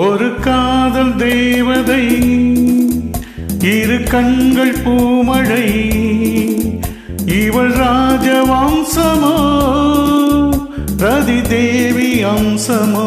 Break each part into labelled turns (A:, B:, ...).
A: ஒரு காதல் தேவதை இரு கண்கள் பூமழை இவள் ராஜவம்சமோ ரதி தேவி அம்சமோ.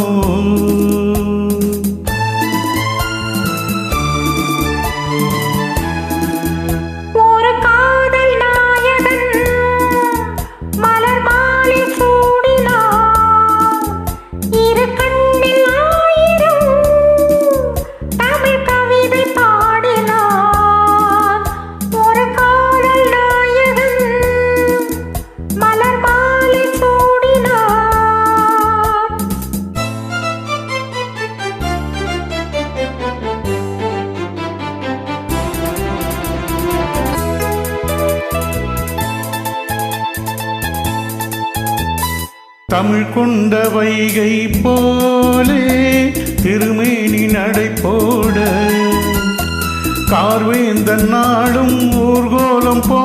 B: தமிழ்
A: கொண்ட வைகை போலே திருமேனி நடை போட கார்வேந்தன் நாடும் ஊர்கோலம்
B: போ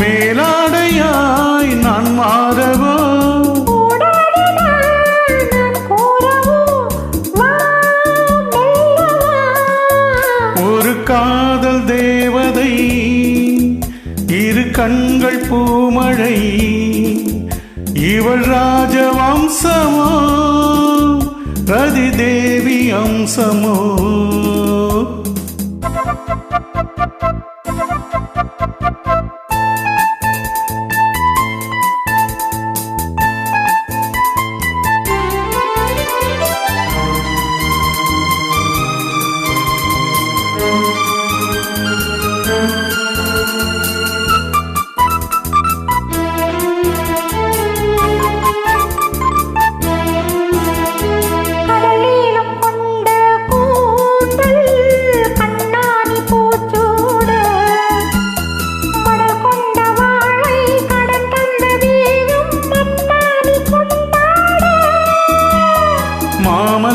A: மேலாடையாய் நான் மாறவோ? ஒரு காதல் தேவதை இரு கண்கள் பூமழை இவள் ராஜவம்சமோ ரதி தேவி அம்சமோ?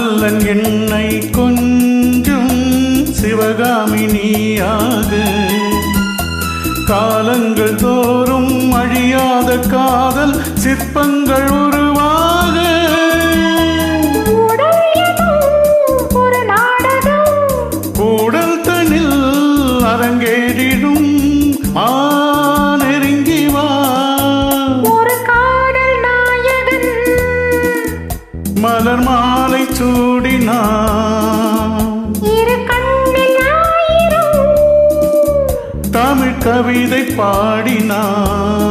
A: மாமல்லன் என்னை கொஞ்சம் சிவகாமி நீயாக காலங்கள் தோறும் அழியாத காதல் சிற்பங்கள் உருவாக. கூடல் தனில் அரங்கேறிடும் ஆ மலர் மாலை சூடினான் தமிழ் கவிதை பாடினான்